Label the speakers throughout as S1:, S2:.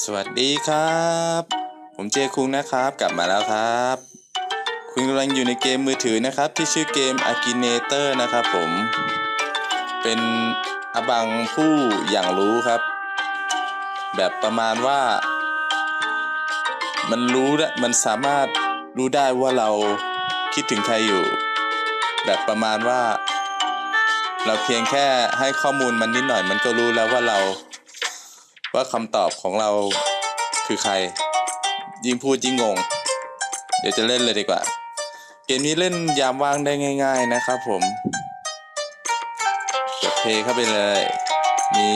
S1: สวัสดีครับ ผมเจคุงนะครับ กลับมาแล้วครับ คุณกำลังอยู่ในเกมมือถือนะครับ ที่ชื่อเกม Akinator นะครับผม เป็นอบังผู้อย่างรู้ครับ แบบประมาณว่า มันรู้และมันสามารถรู้ได้ว่าเราคิดถึงใครอยู่ แบบประมาณว่า เราเพียงแค่ให้ข้อมูลมันนิดหน่อย มันก็รู้แล้วว่าเรา ว่าคำตอบของเราคือใคร ยิ่งพูดยิ่งงง เดี๋ยวจะเล่นเลยดีกว่า เกมนี้เล่นยามว่างได้ง่าย ๆนะครับผมกดเพลย์เข้าไปเลย มี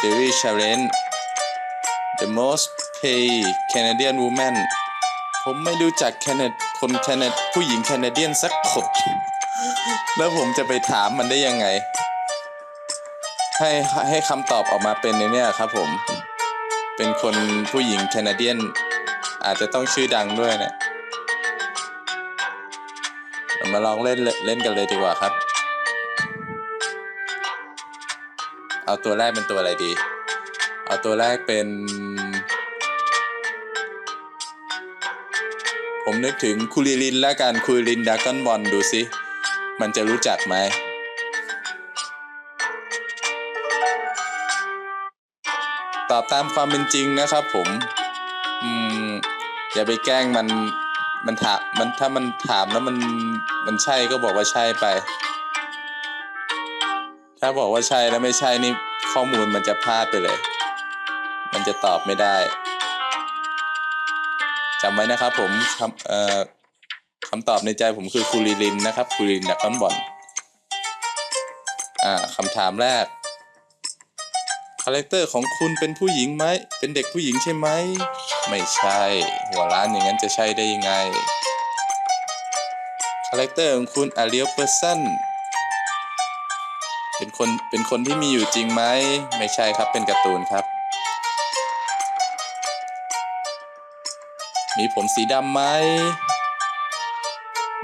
S1: d a i l y Challenge The Most Pay Canadian Woman ผมไม่รู้จักแคนาดคนแคนาดผู้หญิงแคนาเดียนสักคน แล้วผมจะไปถามมันได้ยังไง ให้ให้คำตอบออกมาเป็นในเนี่ยครับผมเป็นคนผู้หญิงแคนาเดียน อาจจะต้องชื่อดังด้วยเนะเรามาลองเล่นเล่นกันเลยดีกว่าครับ เอาตัวแรกเป็นตัวอะไรดี เอาตัวแรกเป็น ผมนึกถึงคูริลินแล้วกันคูริลินดากอนบอลดูสิ มันจะรู้จักไหม ตอบตามความเป็นจริงนะครับผม อืม อย่าไปแกล้งมัน มันถาม มันถ้ามันถามแล้วมัน มันใช่ก็บอกว่าใช่ไป ถ้าบอกว่าใช่แล้วไม่ใช่นี่ข้อมูลมันจะพลาดไปเลย มันจะตอบไม่ได้จำไว้นะครับผมคำเอ่อคำตอบในใจผมคือคูริลินนะครับคูริลินดักคอนบอลอ่าคำถามแรก คาแรคเตอร์ของคุณเป็นผู้หญิงไหม เป็นเด็กผู้หญิงใช่ไหม ไม่ใช่ หัวล้านอย่างนั้นจะใช่ได้ยังไง คาแรคเตอร์ของคุณอาเรียลเปอร์ซันเป็นคน เป็นคนที่มีอยู่จริงไหม ไม่ใช่ครับ เป็นการ์ตูนครับ มีผมสีดำไหม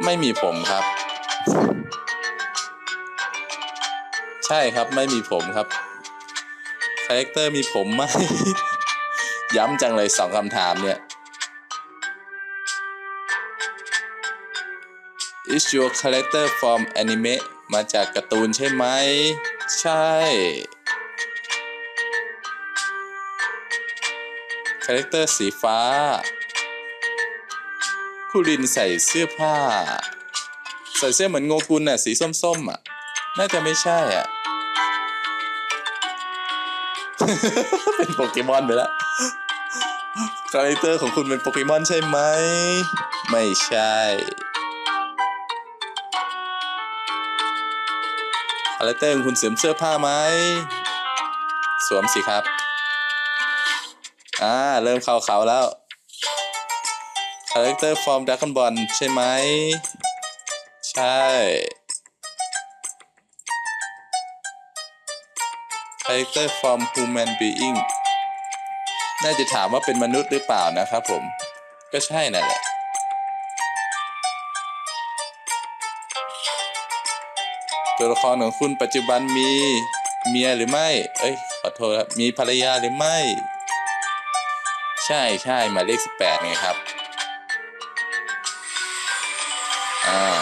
S1: ไม่มีผมครับ ใช่ครับ ไม่มีผมครับ คาแรคเตอร์มีผมไหม ย้ำจังเลยสองคำถามเนี่ย Is your character from anime มาจากการ์ตูนใช่ไหม ใช่ คาแรคเตอร์สีฟ้า คุรินใส่เสื้อผ้า ใส่เสื้อเหมือนโงกุลน่ะ สีส้มๆอะ น่าจะไม่ใช่อะ เป็นโปเกมอนไปแล้วคาแรคเตอร์ของคุณเป็นโปเกมอนใช่ไหม ไม่ใช่ คาแรคเตอร์ของคุณสวมเสื้อผ้าไหม สวมสิครับ อ่า เริ่มเข้าเขาแล้ว คาแรคเตอร์ฟอร์มดักคอนบอลใช่ไหม ใช่ character from human being น่าจะถามว่าเป็นมนุษย์หรือเปล่านะครับผม ก็ใช่นั่นแหละ ตัวละครของคุณปัจจุบันมีเมียหรือไม่ เอ้ย ขอโทษครับ มีภรรยาหรือไม่ ใช่ใช่หมายเลขสิบแปดไงครับ อ่า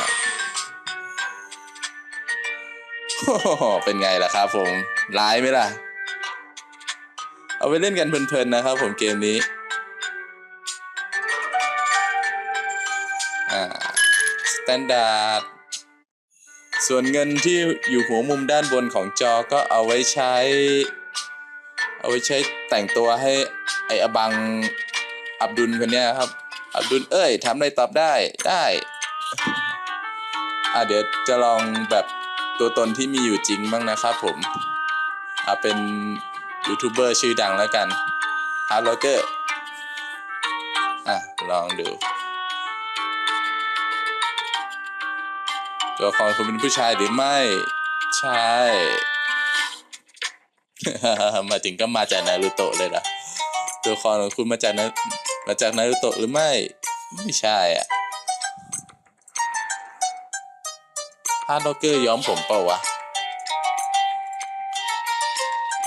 S1: เป็นไงล่ะครับผมร้ายไหมล่ะ เอาไปเล่นกันเพลินๆนะครับผมเกมนี้อ่าสแตนดาร์ดส่วนเงินที่อยู่หัวมุมด้านบนของจอก็เอาไว้ใช้ เอาไว้ใช้แต่งตัวให้ไออบังอับดุลคนเนี้ยครับ อับดุลเอ้ยทำอะไรตอบได้ได้ อะเดี๋ยวจะลองแบบ ตัวตนที่มีอยู่จริงบ้างนะครับผมเอาเป็นยูทูบเบอร์ชื่อดังแล้วกันฮาร์ดโลเกอร์อะ ลองดู ตัวละครคุณเป็นผู้ชายหรือไม่ ใช่ มาถึงก็มาจากนารูโตะเลยนะตัวครของคุณมาจากนามาจากนารูโตะหรือไม่ ไม่ใช่อะ ฮาร์ดล็อกเกอร์ย้อมผมเปล่าวะ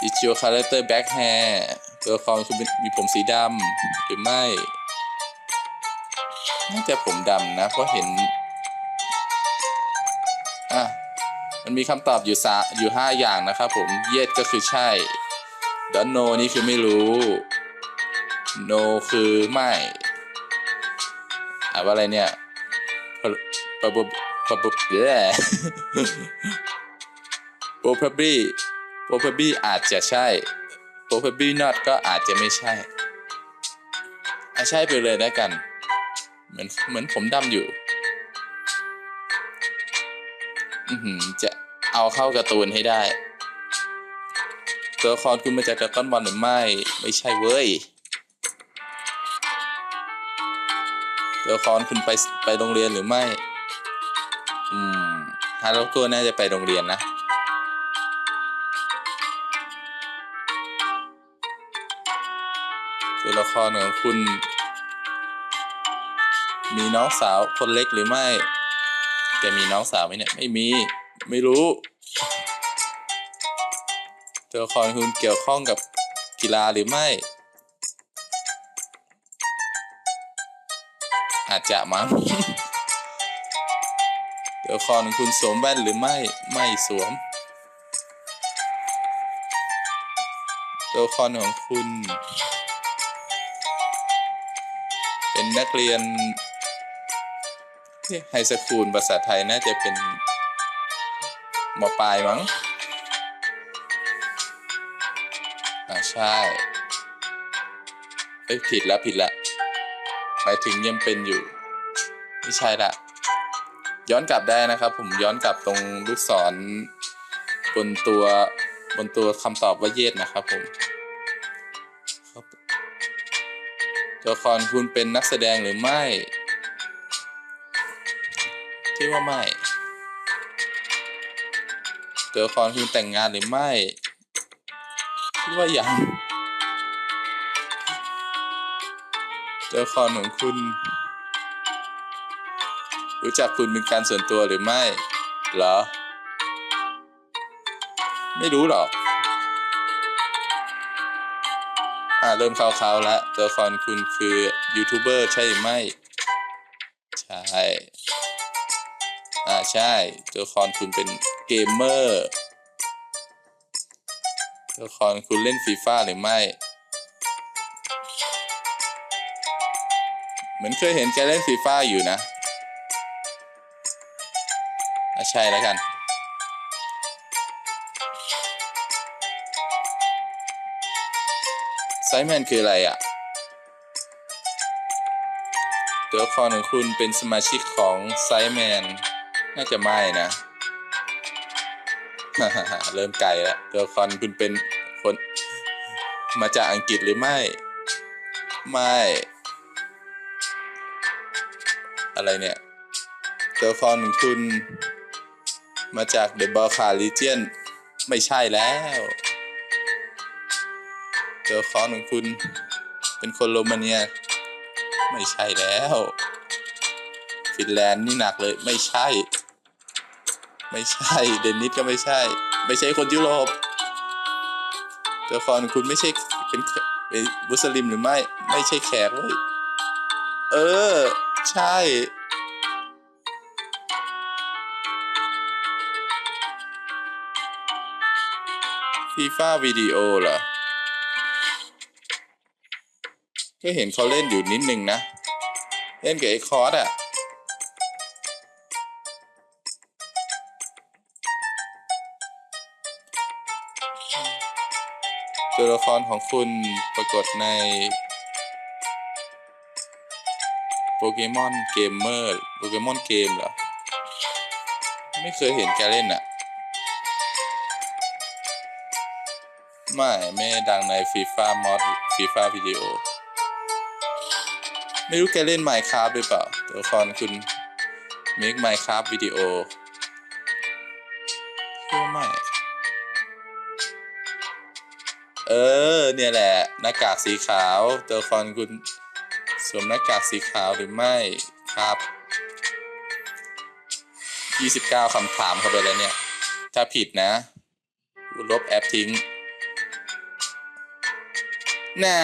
S1: It's your character back hair ตัวละครคุณเป็นมีผมสีดำหรือไม่ น่าจะผมดำนะ เพราะเห็น อะ มันมีคำตอบอยู่สาอยู่ห้าอย่างนะครับผม เยดก็คือใช่ ดอนโนนี่คือไม่รู้ โนคือไม่ อะว่าอะไรเนี่ยปะปะปะปะเย้ probably probably อาจจะใช่ probably not ก็อาจจะไม่ใช่อะใช่ไปเลยแล้วกัน เหมือนเหมือนผมดำอยู่ อือหือจะเอาเข้าการ์ตูนให้ได้ ตัวละครคุณมาจากการ์ตูนบอลหรือไม่ ไม่ใช่เว้ยตัวละครคุณไปไปโรงเรียนหรือไม่ ฮารุโกะน่าจะไปโรงเรียนนะ ตัวละครของคุณ มีน้องสาวคนเล็กหรือไม่แกมีน้องสาวไหมเนี่ย ไม่มี ไม่รู้ ตัวละครคุณเกี่ยวข้องกับกีฬาหรือไม่ อาจจะมั้ง ตัวละครของคุณสวมแว่นหรือไม่ไม่สวม ตัวละครของคุณ เป็นนักเรียนไฮสคูลภาษาไทยน่าจะเป็นมปลายมั้งอ่าใช่เอ้ยผิดแล้วผิดละหมายถึงยังเป็นอยู่ ไม่ใช่ละ ย้อนกลับได้นะครับ ผมย้อนกลับตรงลูกศรบนตัวบนตัวคำตอบว่าเยดนะครับผมตัวละครคุณเป็นนักแสดงหรือไม่ที่ว่าไม่ตัวละครคุณแต่งงานหรือไม่คิดว่ายังตัวละครของคุณ รู้จักคุณเป็นการส่วนตัวหรือไม่เหรอ ไม่รู้หรอก อ่าเริ่มเข้าๆแล้วตัวละครคุณคือยูทูบเบอร์ใช่หรือไม่ใช่ อ่าใช่ ตัวละครคุณเป็นเกมเมอร์ตัวละครคุณเล่นฟีฟ่าหรือไม่ เหมือนเคยเห็นแกเล่นฟีฟ่าอยู่นะ ใช่แล้วกัน ไซแมนคืออะไรอะ ตัวละครของคุณเป็นสมาชิกของไซแมน น่าจะไม่นะ เริ่มไกลแล้ว ตัวละครคุณเป็นคนมาจากอังกฤษหรือไม่ ไม่ อะไรเนี่ยตัวละครของคุณ มาจากเดอะบอคาลิเจียนไม่ใช่แล้วตัวละครของคุณเป็นคนโรมาเนีย ไม่ใช่แล้ว ฟินแลนด์นี่หนักเลยไม่ใช่ ไม่ใช่ เดนนิสก็ไม่ใช่ ไม่ใช่คนยุโรปตัวละครของคุณไม่ใช่เป็นเป็นมุสลิมหรือไม่ ไม่ใช่แขกเว้ยเออ ใช่ ฟีฟ่าวิดีโอเหรอก็เห็นเขาเล่นอยู่นิดนึงนะ เล่นกับไอ้คอร์สอะตัวละครของคุณปรากฏในโปเกมอนเกมเมอร์โปเกมอนเกมเหรอ ไม่เคยเห็นแกเล่นอะ ไม่ ไม่ดังในฟีฟ่ามอดฟีฟ่าวิดีโอ ไม่รู้แกเล่น Minecraft หรือเปล่า ตัวละครคุณ Make Minecraft วิดีโอเชื่อไม่ เออ เนี่ยแหละ หน้ากากสีขาว ตัวละครคุณสวมหน้ากากสีขาวหรือไม่ครับ 29คำถามเข้าไปแล้วเนี่ย ถ้าผิดนะลบแอปทิ้ง น่า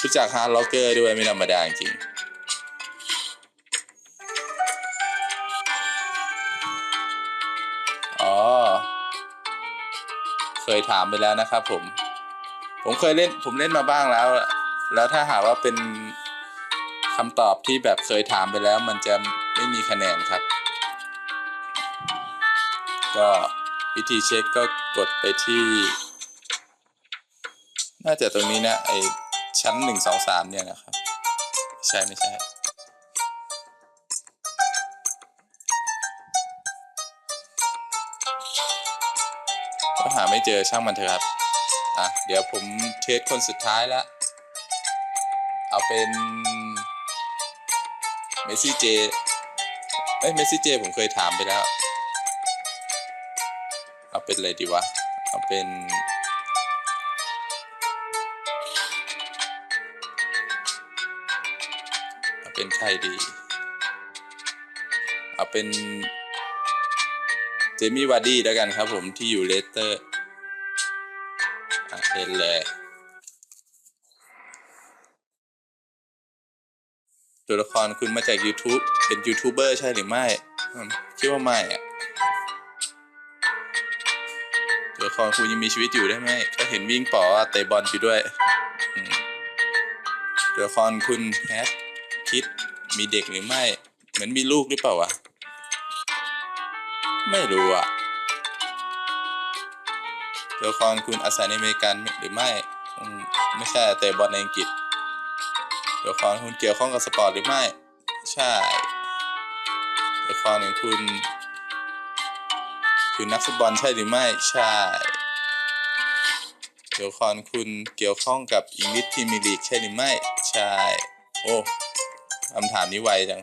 S1: รู้จักฮาร์ดล็อกเกอร์ด้วยไม่ธรรมดาจริงอ๋อ เคยถามไปแล้วนะครับผม ผมเคยเล่นผมเล่นมาบ้างแล้ว แล้วถ้าหากว่าเป็นคำตอบที่แบบเคยถามไปแล้ว มันจะไม่มีคะแนนครับ ก็วิธีเช็คก็กดไปที่ น่าจะตรงนี้นะไอชั้นหนึ่งสองสามเนี่ยนะครับ ใช่ไม่ใช่ก็หาไม่เจอช่างมันเถอะครับ อะ เดี๋ยวผมเทสคนสุดท้ายละ เอาเป็นเมซี่เจเอ้ยเมซี่เจผมเคยถามไปแล้ว เอาเป็นอะไรดีวะ เอาเป็น เป็นใครดีเอาเป็นเจมี่วาร์ดี้แล้วกันครับผมที่อยู่เลสเตอร์อะเล่นเลย ตัวละครคุณมาจาก YouTube เป็นยูทูบเบอร์ใช่หรือไม่ คิดว่าไม่อะตัวละครคุณยังมีชีวิตอยู่ได้ไหมก็เห็นวิ่งป๋อเตะบอลอยู่ด้วย ตัวละครคุณแฮท คิด มีเด็กหรือไม่ เหมือนมีลูกหรือเปล่าวะ ไม่รู้อะตัวละครคุณอาศัยในอเมริกันหรือไม่ ไม่ใช่เตะบอลในอังกฤษตัวละครคุณเกี่ยวข้องกับสปอร์ตหรือไม่ ใช่ตัวละครของคุณคือนักฟุตบอลใช่หรือไม่ ใช่ตัวละครคุณเกี่ยวข้องกับอังกฤษพรีเมียร์ลีกใช่หรือไม่ ใช่ โอ้ คำถามนี้ไวจัง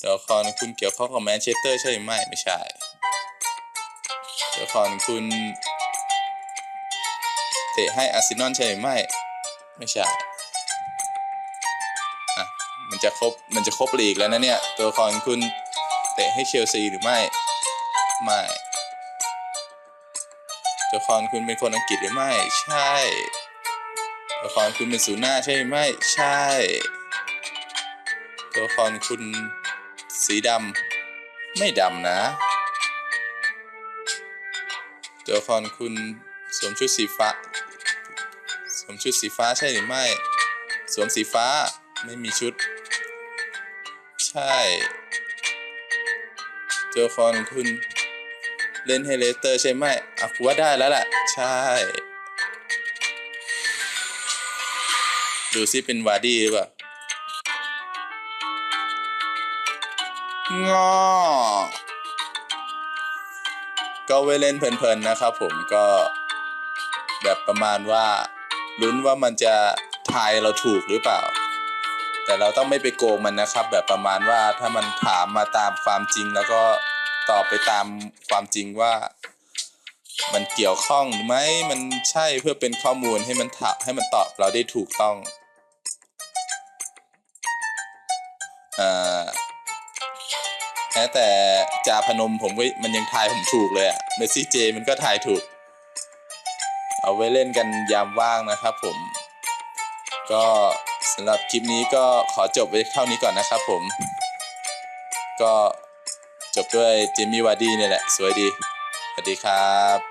S1: ตัวละครคุณเกี่ยวข้องกับแมนเชสเตอร์ใช่ไหมไม่ใช่ตัวละครคุณเตะให้อาร์เซนอลใช่ไหมไม่ใช่อะมันจะครบมันจะครบลีกแล้วนะเนี่ย ตัวละครคุณเตะให้เชลซีหรือไม่ไม่ตัวละครคุณเป็นคนอังกฤษหรือไม่ ใช่ตัวละครคุณเป็นศูนย์หน้าใช่หรือไม่ใช่ ตัวละครคุณสีดำไม่ดำนะ ตัวละครคุณสวมชุดสีฟ้า สวมชุดสีฟ้าใช่หรือไม่ สวมสีฟ้าไม่มีชุด ใช่ ตัวละครของคุณเล่นให้เลสเตอร์ใช่ไหมอะกูว่าได้แล้วแหละ ใช่ ดูซิเป็นวาร์ดี้หรือเปล่า งอก็ไว้เล่นเพลินๆนะครับผมก็แบบประมาณว่าลุ้นว่ามันจะทายเราถูกหรือเปล่า แต่เราต้องไม่ไปโกงมันนะครับ แบบประมาณว่าถ้ามันถามมาตามความจริงแล้วก็ตอบไปตามความจริงว่า มันเกี่ยวข้องหรือไม่มันใช่เพื่อเป็นข้อมูลให้มันถามให้มันตอบเราได้ถูกต้องอ่า ม้แต่จาพนมผมก็มันยังทายผมถูกเลยอะเมสซี่เจมันก็ทายถูก เอาไว้เล่นกันยามว่างนะครับผม ก็สำหรับคลิปนี้ก็ขอจบไว้เท่านี้ก่อนนะครับผม ก็จบด้วยเจมี่วาร์ดี้เนี่ยแหละ สวยดี สวัสดีครับ